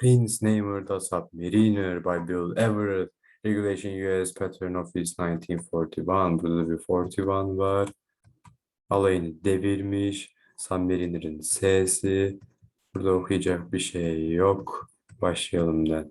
Prince Namer the Submariner by Bill Everett. Regulation US Pattern Office 1941. Burada bir 41 var. Alayını devirmiş. Submariner'in sesi. Burada okuyacak bir şey yok. Başlayalım da.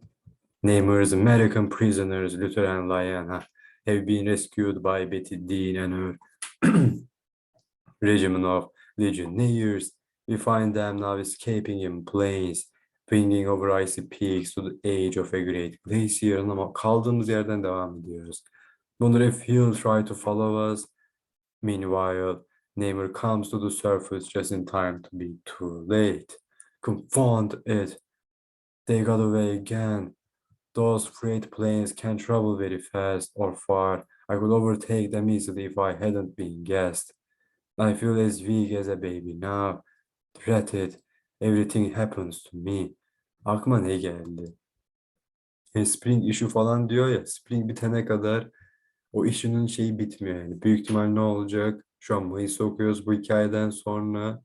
Namer's American prisoners, Luther and Lyanna, have been rescued by Betty Dean and her regiment of legionnaires. We find them now escaping in planes, bringing over icy peaks to the edge of a great glacier. Ama kaldığımız yerden devam ediyoruz. Wonder if he'll try to follow us. Meanwhile, Namor comes to the surface just in time to be too late. Confound it. They got away again. Those freight planes can travel very fast or far. I could overtake them easily if I hadn't been gassed. I feel as weak as a baby now. Drat it. Everything happens to me. Aklıma ne geldi? E, spring issue falan diyor ya. Spring bitene kadar o issue'nun şeyi bitmiyor yani. Büyük ihtimal ne olacak? Şu an Mayıs okuyoruz. Bu hikayeden sonra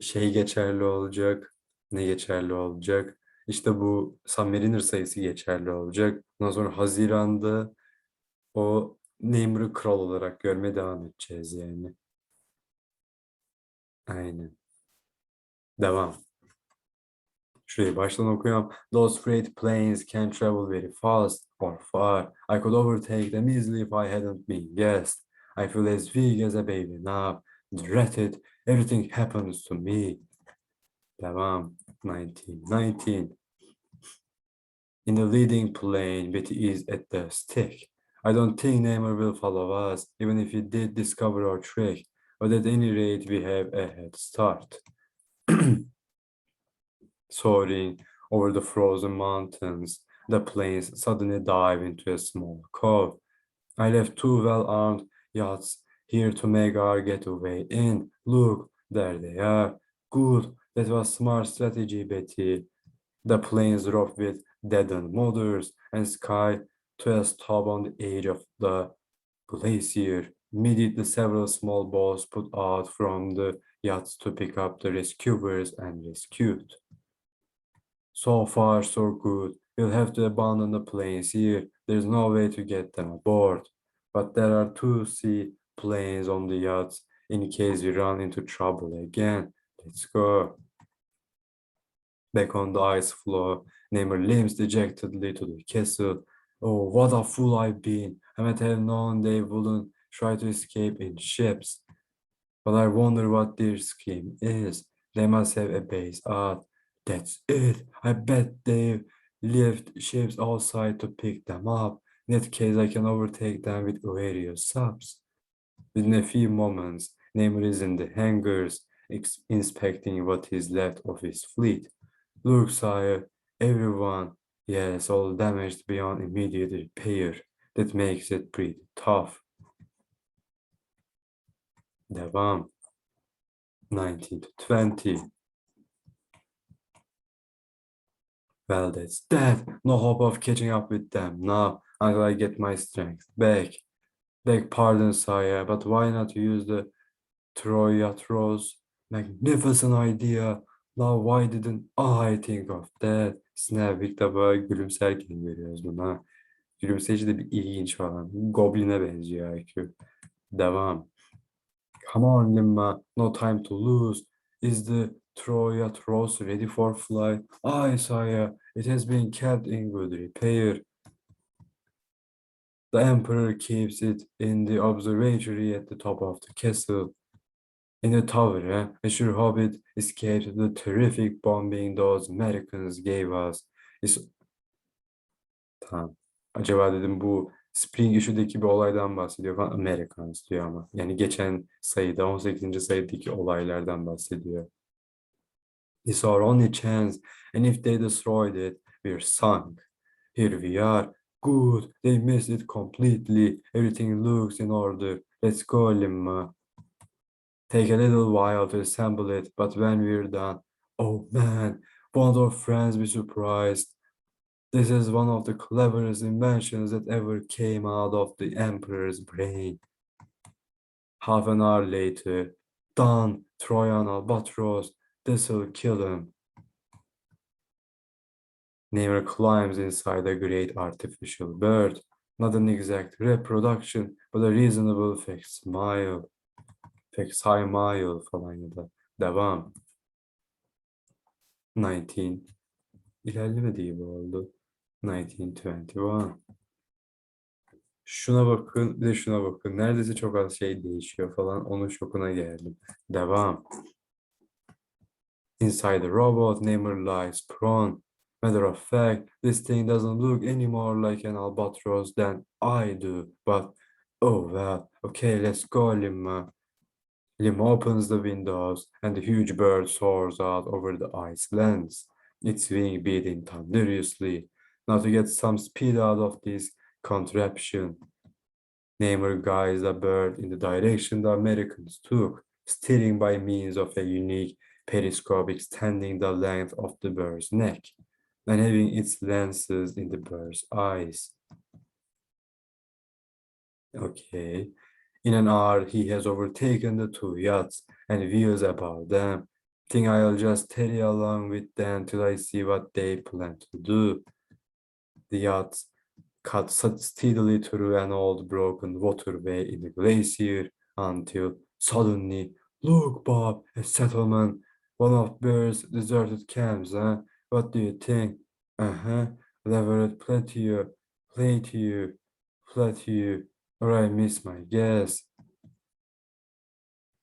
şey geçerli olacak. Ne geçerli olacak? İşte bu Submariner sayısı geçerli olacak. Ondan sonra Haziran'da o Namor'u kral olarak görmeye devam edeceğiz yani. Aynen. Devam. Şurayı baştan okuyorum. Those freight planes can travel very fast or far. I could overtake them easily if I hadn't been gassed. I feel as weak as a baby now. Drat it. Everything happens to me. Devam. 1919. In the leading plane, Betty is at the stick. I don't think Namor will follow us, even if he did discover our trick. But at any rate, we have a head start. Soaring over the frozen mountains, the planes suddenly dive into a small cove. I left two well-armed yachts here to make our getaway in. Look, there they are. Good, that was smart strategy, Betty. The planes drove with deadened motors and sky to a stop on the edge of the glacier. Immediately, several small boats put out from the yachts to pick up the rescuers and rescued. So far, so good. We'll have to abandon the planes here. There's no way to get them aboard. But there are two sea planes on the yachts in case we run into trouble again. Let's go. Back on the ice floor, Namor limps dejectedly to the castle. Oh, what a fool I've been. I might have known they wouldn't try to escape in ships. But I wonder what their scheme is. They must have a base out. That's it. I bet they left ships outside to pick them up. In that case, I can overtake them with various subs. Within a few moments, Namor is in the hangars, inspecting what is left of his fleet. Look, sire, everyone, yes, all damaged beyond immediate repair. That makes it pretty tough. Devam. 19 to 20. Well, that's that. No hope of catching up with them now until I get my strength back. Beg pardon, sire, but why not use the Troyatros? Magnificent idea. Now why didn't I think of that? Snap ilk defa gülümserken görüyoruz bunu. ha. Gülümseyici de bir ilginç falan. Goblin'e benziyor IQ. Devam. Come on, Limma. No time to lose. Is the Troyatros ready for flight? Aye, sire. It has been kept in good repair. The Emperor keeps it in the observatory at the top of the castle. In the tower, eh? I sure hope it escaped the terrific bombing those Americans gave us. Is... Tamam. Acaba dedim bu Spring Issue'daki bir olaydan bahsediyor falan. Americans diyor ama. Yani geçen sayıda 18. sayıdaki olaylardan bahsediyor. It's our only chance, and if they destroyed it, we're sunk. Here we are. Good, they missed it completely. Everything looks in order. Let's go, Limma. Take a little while to assemble it, but when we're done, oh man, won't our friends be surprised? This is one of the cleverest inventions that ever came out of the Emperor's brain. Half an hour later, done, Troyan Albatros, this'll kill him. Neymar climbs inside a great artificial bird. Not an exact reproduction, but a reasonable facsimile. Facsimile falan ya da devam. 19 ilerlemediği bu oldu. 1921 Şuna bakın, bir de şuna bakın. Neredeyse çok az şey değişiyor falan. Onun şokuna geldim. Devam. Inside the robot, Neymar lies prone. Matter of fact, this thing doesn't look any more like an albatross than I do. But, oh well, okay, let's go, Lima. Lima opens the windows, and the huge bird soars out over the ice lands, its wing beating thunderously. Now to get some speed out of this contraption, Neymar guides the bird in the direction the Americans took, steering by means of a unique periscope extending the length of the bird's neck and having its lenses in the bird's eyes. Okay. In an hour, he has overtaken the two yachts and views about them. Think I'll just tarry along with them till I see what they plan to do. The yacht cut steadily through an old broken waterway in the glacier until suddenly, look, Bob, a settlement, one of Bear's deserted camps, huh? What do you think? Uh-huh. Leverett Plateau, Plateau, Plateau. Or I miss my guess.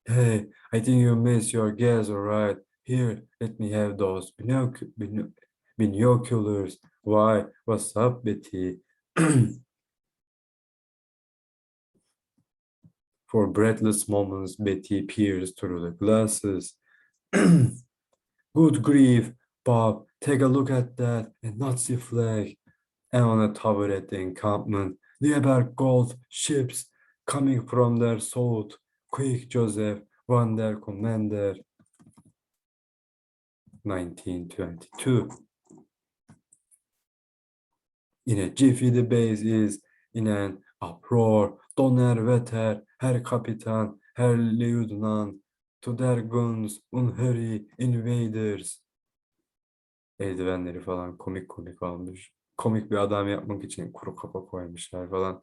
Hey, I think you missed your guess, all right. Here, let me have those binoc- bino- binoculars. Why, what's up, Betty? For breathless moments, Betty peers through the glasses. Good grief, Bob, take a look at that, a Nazi flag. And on a tower at the encampment, Lieber Gold ships coming from their south. Quick, Joseph, one their commander. 1922. In a jiffy, the base is in an uproar. Donner Wetter, Herr Kapitan, Herr Lieutenant, to their guns, unhurry, invaders. Eldivenleri falan komik komik olmuş. Komik bir adam yapmak için kuru kafa koymuşlar falan.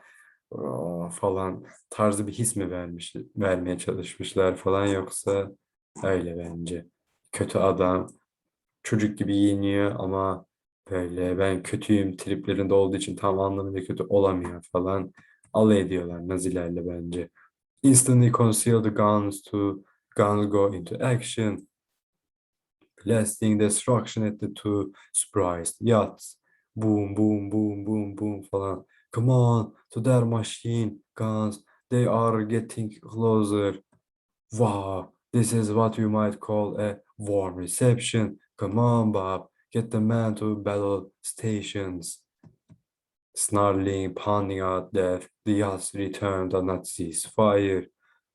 Aa, falan tarzı bir his mi vermiş, vermeye çalışmışlar falan yoksa öyle bence. Kötü adam çocuk gibi giyiniyor ama böyle ben kötüyüm triplerinde olduğu için tam anlamıyla kötü olamıyor falan. Alay ediyorlar Nazilerle bence. Instantly conceal the guns to guns go into action. Blasting destruction at the two surprised yachts. Boom, boom, boom, boom, boom falan. Come on, to their machine guns. They are getting closer. Wow, this is what you might call a warm reception. Come on, Bob, get the man to battle stations. Snarling, pounding out death, the yachts return the Nazis fire.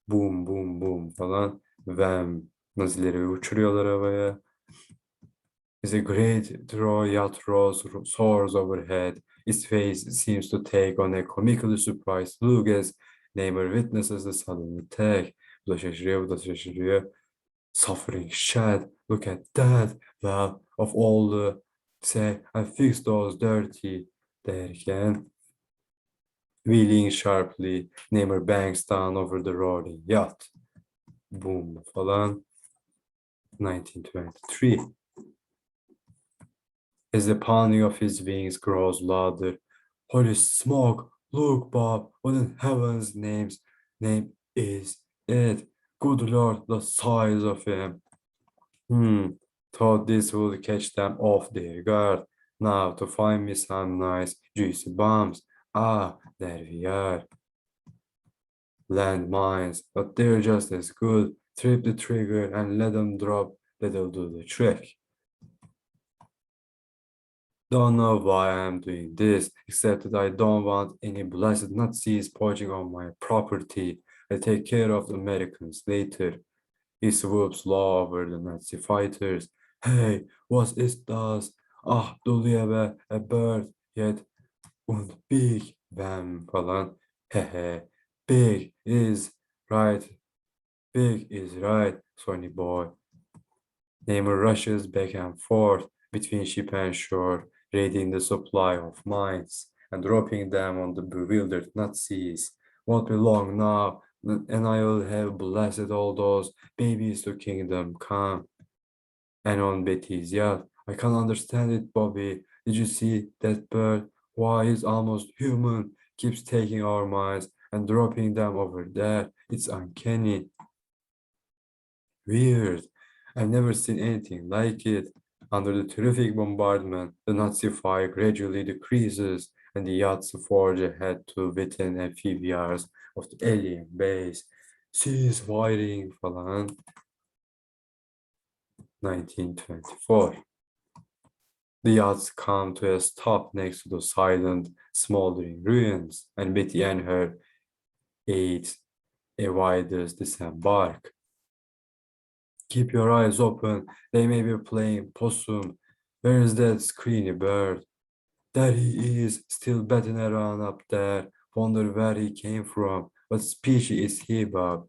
Boom, boom, boom falan. Vem, Nazileri uçuruyorlar havaya. Is a great draw yacht rose soars overhead. Its face seems to take on a comically surprised look as Neymar witnesses the sudden attack. Bu da şaşırıyor, bu da şaşırıyor. Suffering shed. look at that. Well, of all the say, I fixed those dirty derken. Wheeling sharply, Neymar bangs down over the roaring yacht. Boom falan. 1923. As the pounding of his wings grows louder, holy smoke! Look, Bob, what in heaven's name's name is it? Good Lord, the size of him. Hmm, thought this would catch them off their guard. Now to find me some nice juicy bombs. Ah, there we are. Landmines, but they're just as good. Trip the trigger and let them drop. That'll do the trick. Don't know why I'm doing this, except that I don't want any blessed Nazis poaching on my property. I take care of the Americans later. He swoops low over the Nazi fighters. Hey, what is das? Ah, do du liebe, a bird, yet und big, bam falan. Hehe, big is right. Big is right, Sonny boy. Neymar rushes back and forth between ship and shore, raiding the supply of mines and dropping them on the bewildered Nazis. Won't be long now, and I will have blessed all those babies to kingdom come. And on Betty's yacht, I can't understand it, Bobby. Did you see that bird? Why, he's almost human, keeps taking our minds and dropping them over there. It's uncanny. Weird. I've never seen anything like it. Under the terrific bombardment, the Nazi fire gradually decreases and the yachts forge ahead to within a few yards of the alien base. Cease firing falan. 1924. The yachts come to a stop next to the silent, smoldering ruins, and Betty and her aides avoiders disembark. Keep your eyes open. They may be playing possum. Where is that screeny bird? There he is, still batting around up there. Wonder where he came from. What species is he, Bob?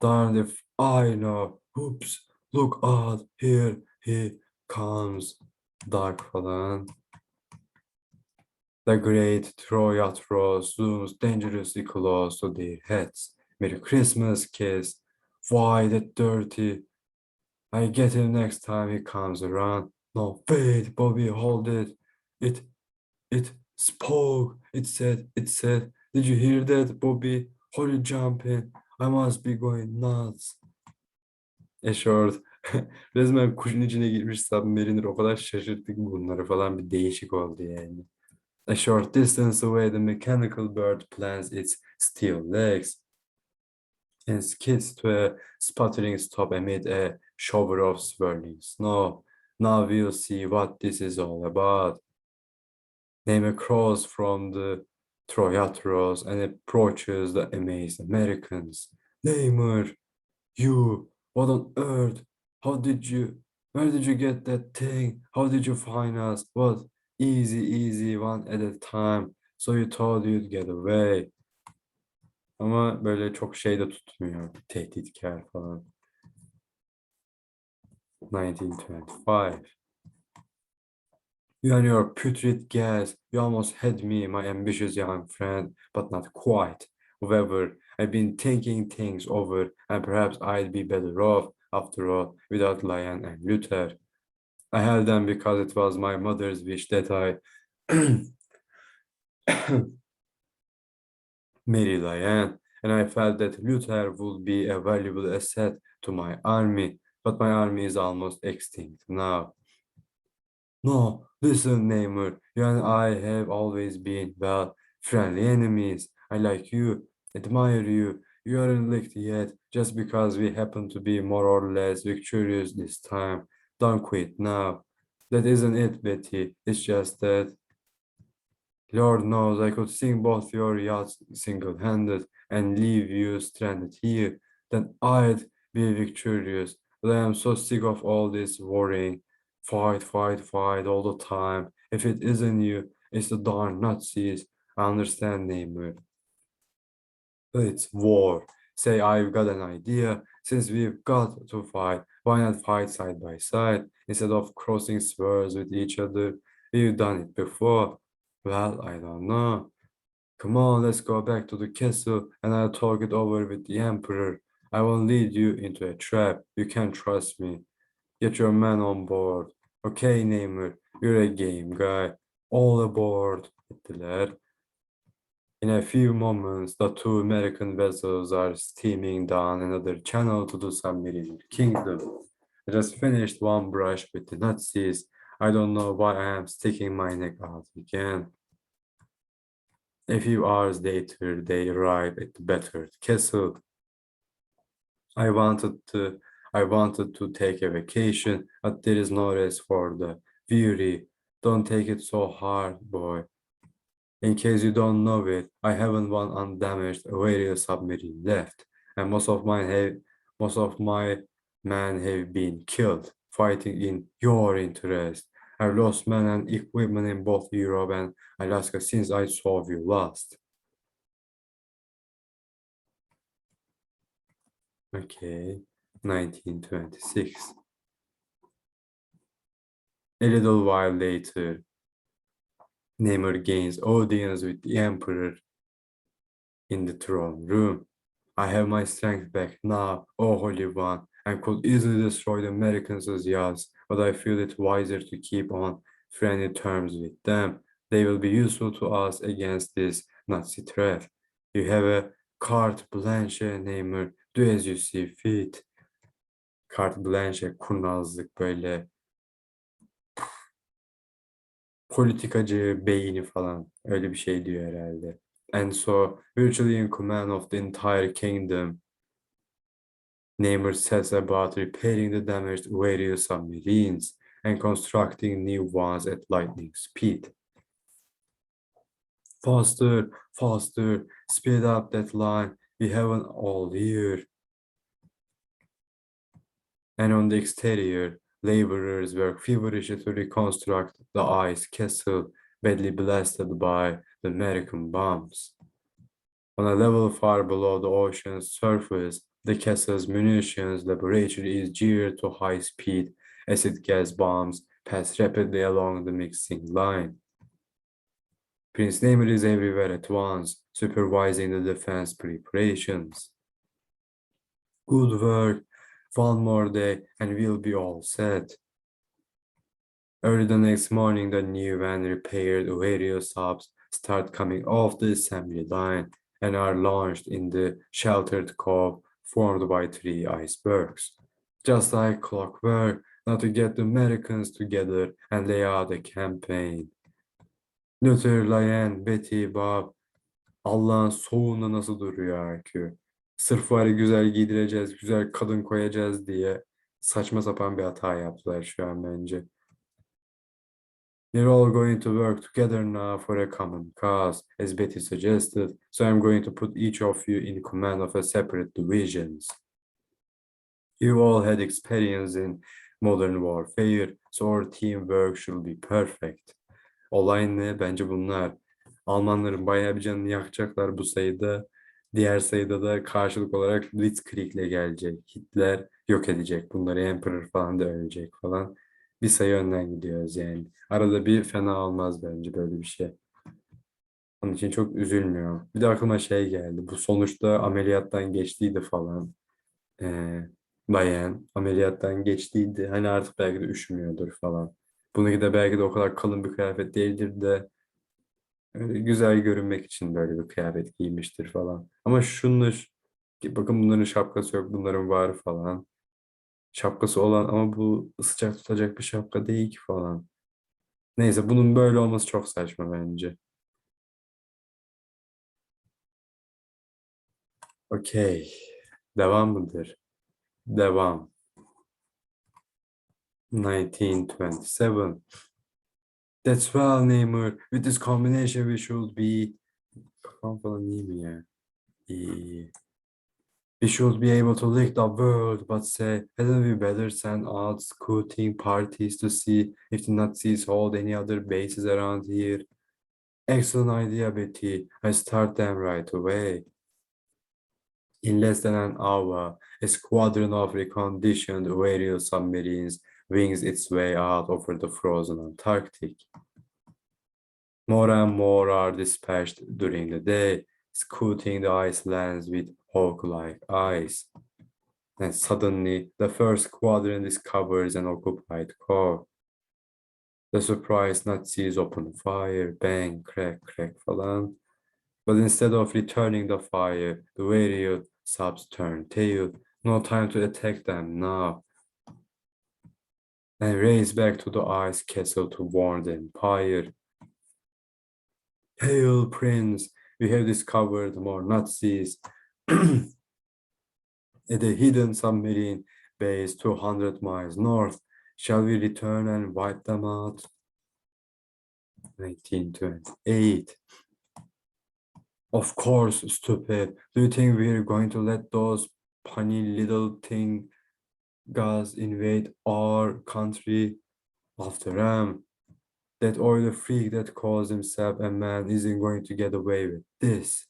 Darned if I know. Oops, look out, here he comes. Dark falan. The great Troyatros zooms dangerously close to their heads. Merry Christmas, kiss. Why that dirty? I get him next time he comes around. No, wait, Bobby, hold it. It, it spoke. It said, it said. Did you hear that, Bobby? Holy jumping. I must be going nuts. Eşort. Resmen kuşun içine girmiş submariner o kadar şaşırttık bunları falan bir değişik oldu yani. A short distance away the mechanical bird plants its steel legs and skids to a sputtering stop amid a shower of swirling snow. Now we'll see what this is all about. Name across from the Troyatros and approaches the amazed Americans. Namer, you, what on earth? How did you, where did you get that thing? How did you find us? What? Easy, easy, one at a time. So you thought you'd get away. Ama böyle çok şey de tutmuyor. Tehditkar falan. 1925. You and your putrid gas, you almost had me, my ambitious young friend, but not quite. However, I've been thinking things over, and perhaps I'd be better off, after all, without Lion and Luther. I held them because it was my mother's wish that I marry Lion, and I felt that Luther would be a valuable asset to my army, but my army is almost extinct now. No, listen, Neymar, you and I have always been, well, friendly enemies. I like you, admire you. You aren't licked yet, just because we happen to be more or less victorious this time. Don't quit now. That isn't it, Betty. It's just that. Lord knows I could sink both your yachts single-handed and leave you stranded here. Then I'd be victorious. But I am so sick of all this worrying. Fight, fight, fight all the time. If it isn't you, it's the darn Nazis. I understand, Neymar. But it's war. Say ah, I've got an idea. Since we've got to fight, why not fight side by side instead of crossing swords with each other? We've done it before. Well, I don't know. Come on, let's go back to the castle and I'll talk it over with the emperor. I won't lead you into a trap. You can trust me. Get your men on board. Okay, Neymar, you're a game guy. All aboard. ettiler. In a few moments, the two American vessels are steaming down another channel to the submarine kingdom. I just finished one brush with the Nazis. I don't know why I am sticking my neck out again. A few hours later, they arrive at the battered castle. I wanted to I wanted to take a vacation, but there is no rest for the weary. Don't take it so hard, boy. In case you don't know it, I haven't one undamaged Awaria submarine left, and most of mine have most of my men have been killed fighting in your interest. I've lost men and equipment in both Europe and Alaska since I saw you last. Okay, 1926. A little while later, Namor gains audience with the Emperor in the throne room. I have my strength back now, O Holy One, and could easily destroy the Americans as yachts, but I feel it wiser to keep on friendly terms with them. They will be useful to us against this Nazi threat. You have a carte blanche, Namor. Do as you see fit. Carte blanche, kurnazlık böyle politikacı beyni falan öyle bir şey diyor herhalde. And so virtually in command of the entire kingdom, Namor sets about repairing the damaged various submarines and constructing new ones at lightning speed. Faster, faster, speed up that line. We haven't all year. And on the exterior, laborers work feverishly to reconstruct the ice castle badly blasted by the American bombs. On a level far below the ocean's surface, the castle's munitions laboratory is geared to high-speed acid gas bombs pass rapidly along the mixing line. Prince Namor is everywhere at once, supervising the defense preparations. Good work, one more day and we'll be all set. Early the next morning, the new and repaired various subs start coming off the assembly line and are launched in the sheltered cove formed by three icebergs. Just like clockwork, now to get the Americans together and lay out a campaign. Luther, Betty, Bob, Allah'ın soğuğunda nasıl duruyor IQ? Sırf var güzel giydireceğiz, güzel kadın koyacağız diye saçma sapan bir hata yaptılar şu an bence. We're all going to work together now for a common cause, as Betty suggested, so I'm going to put each of you in command of a separate divisions. You all had experience in modern warfare, so our teamwork should be perfect. Olay ne? Bence bunlar. Almanların bayağı bir canını yakacaklar bu sayıda. Diğer sayıda da karşılık olarak Blitzkrieg'le gelecek. Hitler yok edecek. Bunları Emperor falan da ölecek falan. Bir sayı önden gidiyoruz yani. Arada bir fena olmaz bence böyle bir şey. Onun için çok üzülmüyorum. Bir de aklıma şey geldi. Bu sonuçta ameliyattan geçtiydi falan. Ee, bayan ameliyattan geçtiydi. Hani artık belki de üşümüyordur falan. Bununki de belki de o kadar kalın bir kıyafet değildir de güzel görünmek için böyle bir kıyafet giymiştir falan. Ama şunun bakın bunların şapkası yok, bunların var falan. Şapkası olan ama bu sıcak tutacak bir şapka değil ki falan. Neyse bunun böyle olması çok saçma bence. Okey. Devam mıdır? Devam. 1927. That's well, Namor. With this combination we should be... Falan? İyi. We should be able to lick the world, but say, hadn't we better send out scouting parties to see if the Nazis hold any other bases around here? Excellent idea, Betty. I start them right away. In less than an hour, a squadron of reconditioned various submarines wings its way out over the frozen Antarctic. More and more are dispatched during the day, scouting the ice lands with hawk-like eyes. And suddenly, the first squadron discovers an occupied core. The surprised Nazis open fire, bang, crack, crack falan. But instead of returning the fire, the various subs turn tail. No time to attack them now. And race back to the ice castle to warn the Empire. Hail, Prince! We have discovered more Nazis at a hidden submarine base 200 miles north. Shall we return and wipe them out? 1928. Of course, stupid. Do you think we're going to let those punny little thing guys invade our country after them? That oily freak that calls himself a man isn't going to get away with this.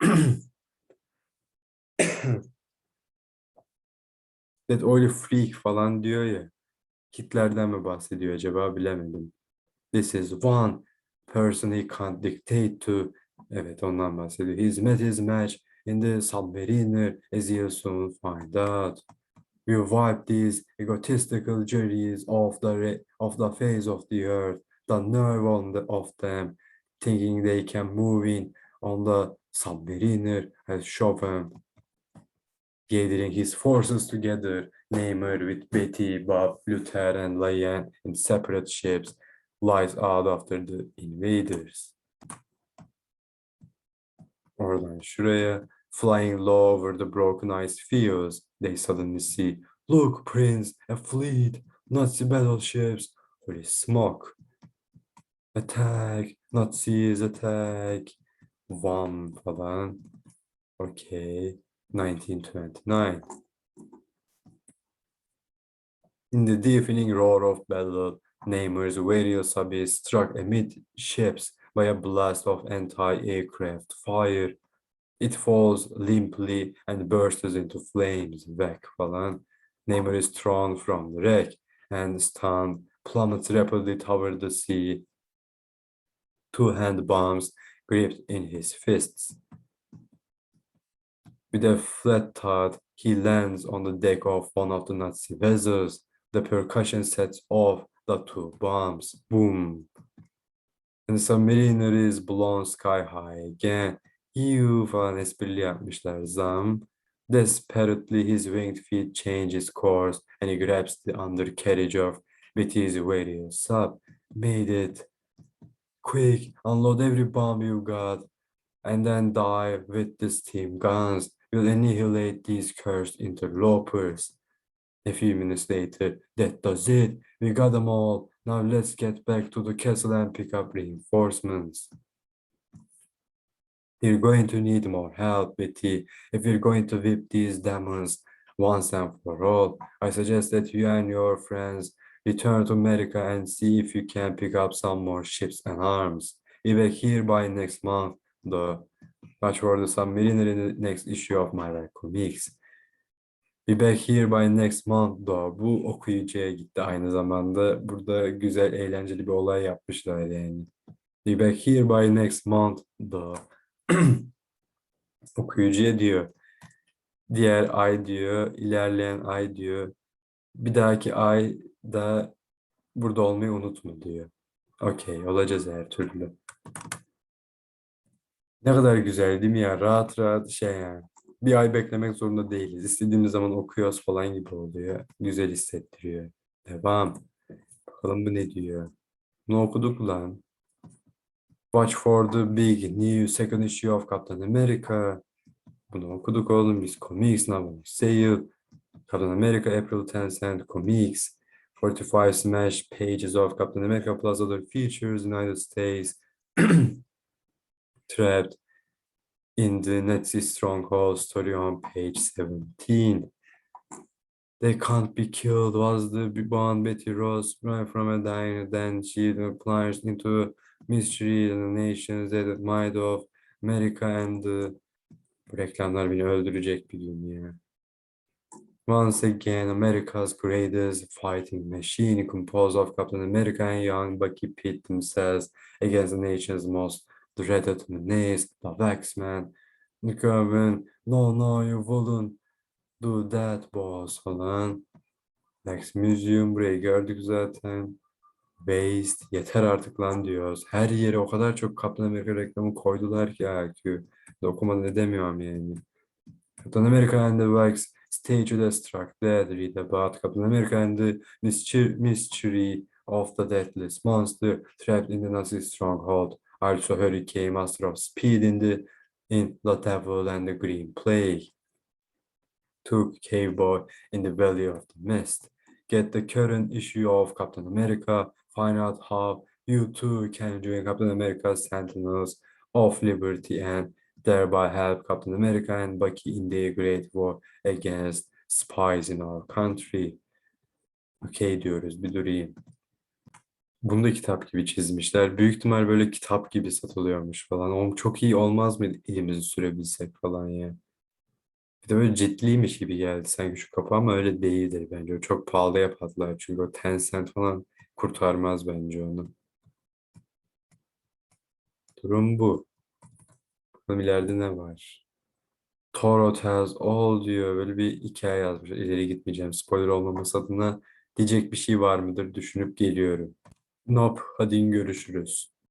That oily freak falan diyor ya. Hitler'den mi bahsediyor acaba bilemedim. This is one person he can't dictate to. Evet ondan bahsediyor. He's met his match the submariner as you'll soon find out. We wipe these egotistical juries off the of the face of the earth, the nerve on the, of them, thinking they can move in on the submariner has Chopin gathering his forces together, Neymar with Betty, Bob, Luther, and Liane in separate ships, lies out after the invaders. Oradan şuraya, flying low over the broken ice fields, they suddenly see, look, Prince, a fleet, Nazi battleships, holy smoke. Attack, Nazis attack, Vam falan. Okay, 1929. In the deafening roar of battle, Neymar's various subbies struck amidships by a blast of anti-aircraft fire. It falls limply and bursts into flames. Wreck falan. Neymar is thrown from the wreck and stunned, plummets rapidly toward the sea. Two hand bombs gripped in his fists. With a flat thud, he lands on the deck of one of the Nazi vessels. The percussion sets off the two bombs. Boom. And the submariner is blown sky high again. Ew falan esprili yapmışlar. Zam. Desperately, his winged feet change his course and he grabs the undercarriage of with his sub. Made it. Quick, unload every bomb you got and then dive with the steam guns. We'll annihilate these cursed interlopers. A few minutes later, that does it. We got them all. Now let's get back to the castle and pick up reinforcements. We're going to need more help, Betty. If we're going to whip these demons once and for all, I suggest that you and your friends return to America and see if you can pick up some more ships and arms. Be back here by next month, though. Watch for the submariner in the next issue of My Comics. Be back here by next month, though. Bu okuyucuya gitti aynı zamanda. Burada güzel, eğlenceli bir olay yapmışlar yani. Be back here by next month, though. Okuyucuya diyor. Diğer ay diyor, ilerleyen ay diyor. Bir dahaki ay da burada olmayı unutma diyor. Okey, olacağız her türlü. Ne kadar güzel değil mi ya? Rahat rahat şey yani. Bir ay beklemek zorunda değiliz. İstediğimiz zaman okuyoruz falan gibi oluyor. Güzel hissettiriyor. Devam. Bakalım bu ne diyor. Bunu okuduk lan. Watch for the big new second issue of Captain America. Bunu okuduk oğlum biz. Comics now sale. Captain America April 10 cent comics. 45 smash pages of Captain America plus other features United States. Trapped in the Nazi stronghold story on page 17. They can't be killed was the bond Betty right from a diner. Then she plunged into mystery and the nations that might of America and the bu reklamlar beni öldürecek bir gün ya. Once again, America's greatest fighting machine, composed of Captain America and young Bucky pit themselves against the nation's most dreaded menace, the Waxman. Nickerman, no, no, you wouldn't do that, boss falan. Lex Museum, burayı gördük zaten. Waste, yeter artık lan diyoruz. Her yere o kadar çok Captain America reklamı koydular ki IQ. Okumadan edemiyorum yani. Captain America and the Wax stage to destruct dead read about Captain America and the mystery, of the deathless monster trapped in the Nazi stronghold. Also Hurricane, Master of Speed in the in The Devil and the Green Plague. Took Cave Boy in the Valley of the Mist. Get the current issue of Captain America. Find out how you too can join Captain America's Sentinels of Liberty and thereby help Captain America and Bucky in their great war against spies in our country. Okey diyoruz bir durayım. Bunu da kitap gibi çizmişler. Büyük ihtimal böyle kitap gibi satılıyormuş falan. Oğlum çok iyi olmaz mıydı elimizi sürebilsek falan ya. Bir de böyle ciddiymiş gibi geldi sanki şu kapı ama öyle değildir bence. Çok pahalıya patlar çünkü o Tencent falan kurtarmaz bence onu. Durum bu. Bakalım ileride ne var? Toro tells all diyor. Böyle bir hikaye yazmış. İleri gitmeyeceğim. Spoiler olmaması adına diyecek bir şey var mıdır düşünüp geliyorum. Nope. Hadi görüşürüz.